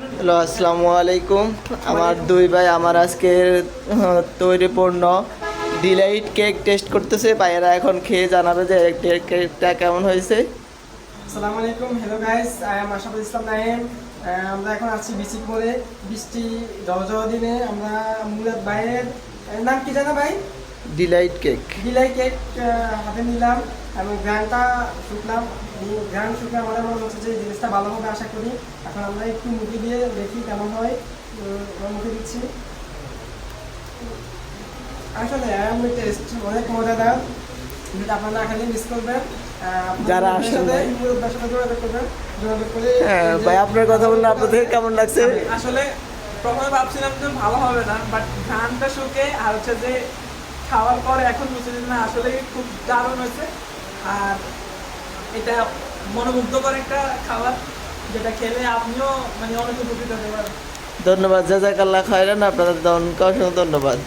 Hello, আসসালামু আলাইকুম। আমার দুই ভাই, আমার আজকে তৈরি পণ্য ডিলাইট কেক টেস্ট করতেছে। ভাইয়েরা এখন খেয়ে জানাবে যে কেকটা কেমন হয়েছে। আসসালামু আলাইকুম। Hello guys I am Ashaful Islam Naim আমরা এখন আছি বিচিক মোড়ে বৃষ্টি ঝড় দিনে আমরা মুরাদ ভাইয়ের নাম কি জানা ভাই? ডিলাইট কেক বিলাই কেক হাতে নিলাম এবং গ্রানটা শুকলাম। গ্রান শুকলে আমাদের মনে হচ্ছে যে জিনিসটা ভালো হবে আশা করি। এখন আমরা একটু মুখে দিয়ে দেখি কেমন হয়। মুখে দিচ্ছি। আসলে আমি টেস্ট অনেক মজাদার। যেটা আপনারা না খেলে মিস করবেন যারা আসেন হ্যাঁ ভাই আপনার কথা বললে আপনাদের কেমন লাগছে? আসলে প্রথমে ভাবছিলাম যে ভালো হবে না বাট ধানটা শুকে আর হচ্ছে যে খাওয়ার পর এখন যে না আসলে খুব দারুণ হয়েছে। আর এটা মনোমুগ্ধকর একটা খাবার যেটা খেলে আপনিও মানে অনেক উপকৃত হতে পারেন ধন্যবাদ, জাজাকাল্লাহ খায়রান। আপনাদের অসংখ্য ধন্যবাদ।